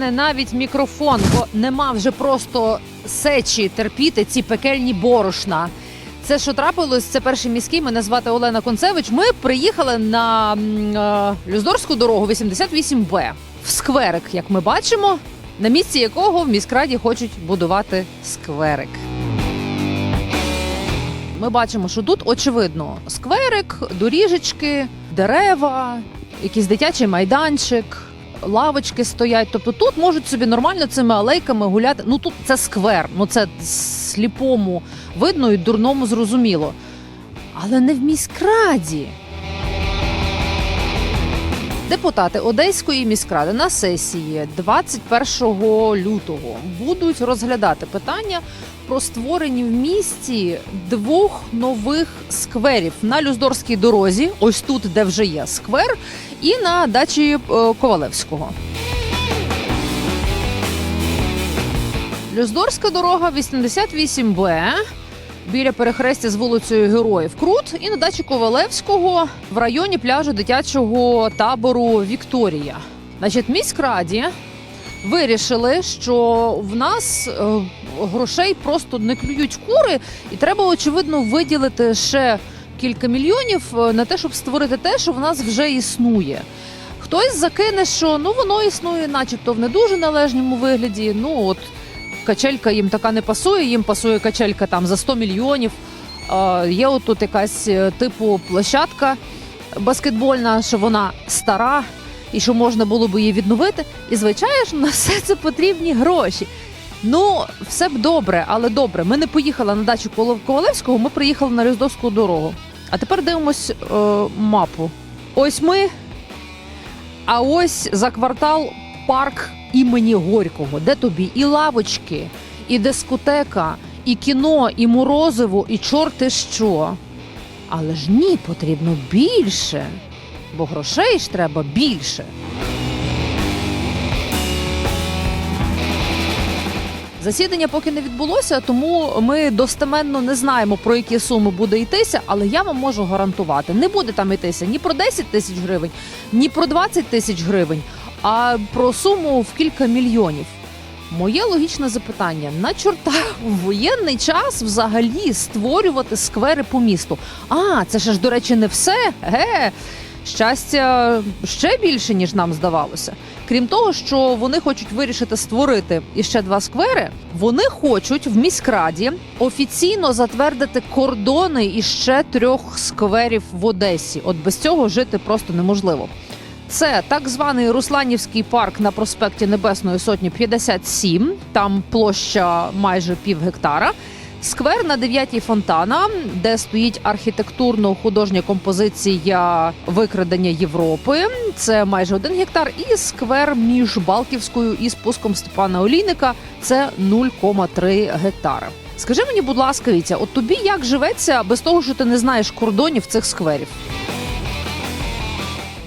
мерзне навіть мікрофон, бо нема вже просто сечі терпіти ці пекельні борошна. Це що трапилось? Це перший міський. Мене звати Олена Концевич. Ми приїхали на е, Люздорську дорогу 88Б в скверик, як ми бачимо, на місці якого в міськраді хочуть будувати скверик. Ми бачимо, що тут очевидно скверик, доріжечки, дерева, якийсь дитячий майданчик, лавочки стоять. Тобто тут можуть собі нормально цими алейками гуляти. Ну тут це сквер, ну це сліпому видно і дурному зрозуміло. Але не в міськраді. Депутати Одеської міськради на сесії 21 лютого будуть розглядати питання про створення в місті двох нових скверів на Люздорській дорозі, ось тут, де вже є сквер, і на дачі е, Ковалевського. Люздорська дорога 88Б біля перехрестя з вулицею Героїв Крут і на дачі Ковалевського в районі пляжу дитячого табору Вікторія. Значить, міськраді вирішили, що в нас е, грошей просто не клюють кури, і треба очевидно виділити ще кілька мільйонів е, на те, щоб створити те, що в нас вже існує. Хтось закине, що ну воно існує, начебто в не дуже належному вигляді. Ну от качелька їм така не пасує, їм пасує качелька там за 100 мільйонів. Є отут якась е, типу площадка баскетбольна, що вона стара і що можна було би її відновити. І звичайно на все це потрібні гроші. Ну, все б добре, але добре. Ми не поїхали на дачу Ковалевського, ми приїхали на Різдовську дорогу. А тепер дивимось е, мапу. Ось ми, а ось за квартал парк імені Горького, де тобі і лавочки, і дискотека, і кіно, і морозиво, і чорти що. Але ж ні, потрібно більше, бо грошей ж треба більше. Засідання поки не відбулося, тому ми достеменно не знаємо про які суми буде йтися, але я вам можу гарантувати, не буде там йтися ні про 10 тисяч гривень, ні про 20 тисяч гривень, а про суму в кілька мільйонів. Моє логічне запитання: на чорта в воєнний час взагалі створювати сквери по місту? А, це ще ж до речі, не все. Ге, щастя ще більше, ніж нам здавалося. Крім того, що вони хочуть вирішити створити іще два сквери, вони хочуть в міськраді офіційно затвердити кордони іще трьох скверів в Одесі. От без цього жити просто неможливо. Це так званий Русланівський парк на проспекті Небесної Сотні 57, там площа майже пів гектара. Сквер на 9 фонтана, де стоїть архітектурно-художня композиція викрадення Європи. Це майже один гектар. І сквер між Балківською і спуском Степана Олійника це 0,3 гектара. Скажи мені, будь ласка, Вітя, от тобі як живеться без того, що ти не знаєш кордонів цих скверів?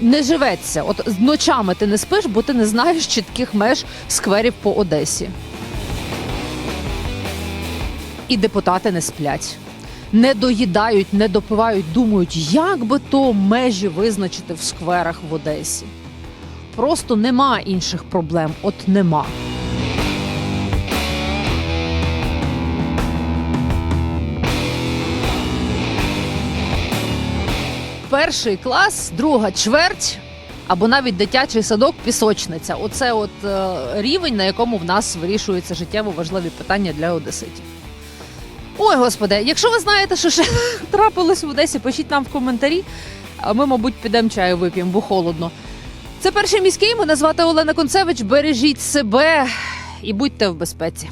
Не живеться. От ночами ти не спиш, бо ти не знаєш чітких меж скверів по Одесі. І депутати не сплять. Не доїдають, не допивають, думають, як би то межі визначити в скверах в Одесі. Просто нема інших проблем, от нема. Перший клас, друга чверть, або навіть дитячий садок, пісочниця. Оце от е, рівень, на якому в нас вирішуються життєво важливі питання для одеситів. Ой, господи, якщо ви знаєте, що ще трапилось в Одесі, пишіть нам в коментарі. А ми, мабуть, підемо чаю вип'ємо, бо холодно. Це перший міський. Мене звати Олена Концевич. Бережіть себе і будьте в безпеці.